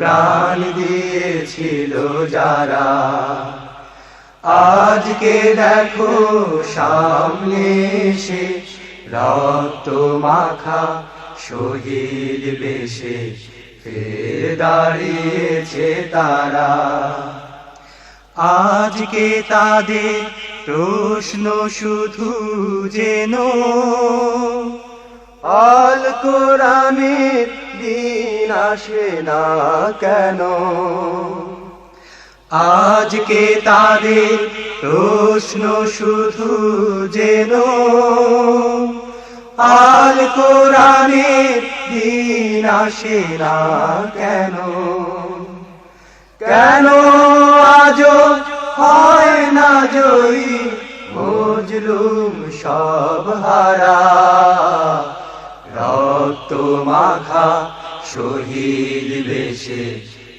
প্রাণ দিয়েছিল যারা। আজকে দেখো সামনে এসে রক্ত মাখা শহীদ বেশে ফের দাঁড়িয়েছে তারা। আজকে তাদের প্রশ্ন শুধু যেন আল কোরআনের দিন আসে না কেন? আজকে তাদের প্রশ্ন শুধু যেন, আল কোরআনের দিন আসে না কেন? কেন আজ হয় না জয়ী মজলুম সব হারা? রক্ত মাখা শহীদ বেশে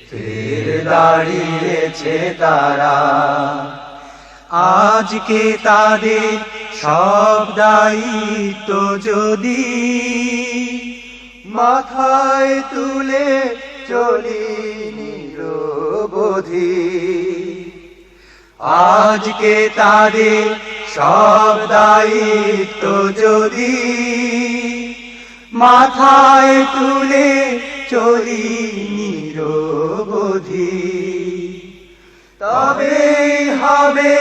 ফের দাঁড়িয়েছে তারা। আজকে তাদের সব দায়িত্ব যদি মাথায় তুলে চলি নিরবধি, আজকে তাদের সব দায়িত্ব যদি মাথায় তুলে চলি নিরবধি। তবে হবে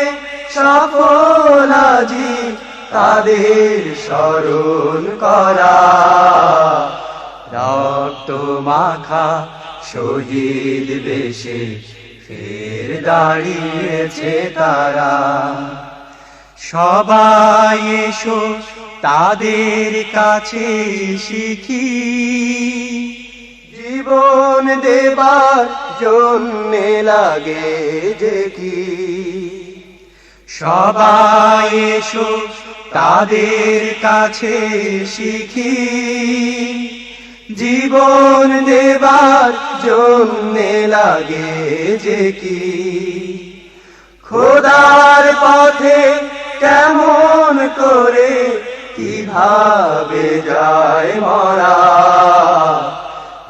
সফল আজি তাদের স্মরণ করা। রক্ত মাখা শহীদ বেশে ফের দাঁড়িয়েছে তারা। সবাই এসো তাদের কাছে শিখি। জীবন দেবার জন্যে লাগে যে কি। সবাই এসো তাদের কাছে শিখি। জীবন দেবার জন্যে লাগে যে কি। খোদার পথে করে কীভাবে যায় মরা?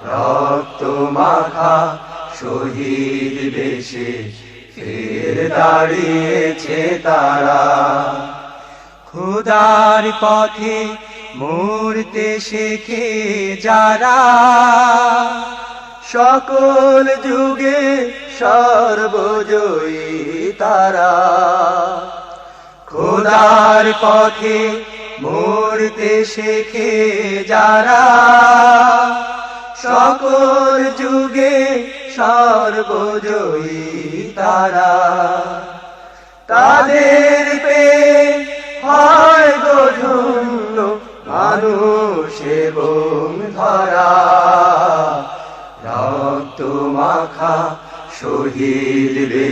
রক্ত মাখা শহীদ বেশে ফের দাঁড়িয়েছে তারা। খোদার পথে মরতে শেখে যারা। সকল যুগে সর্বজয়ী তারা। খোদার পথে মরতে শেখে যারা। সকল যুগে সর্বজয়ী তারা। তাদের পে হয় গধন্য মানুষ এবং ধরা। রক্ত মাখা শহীদ বেশ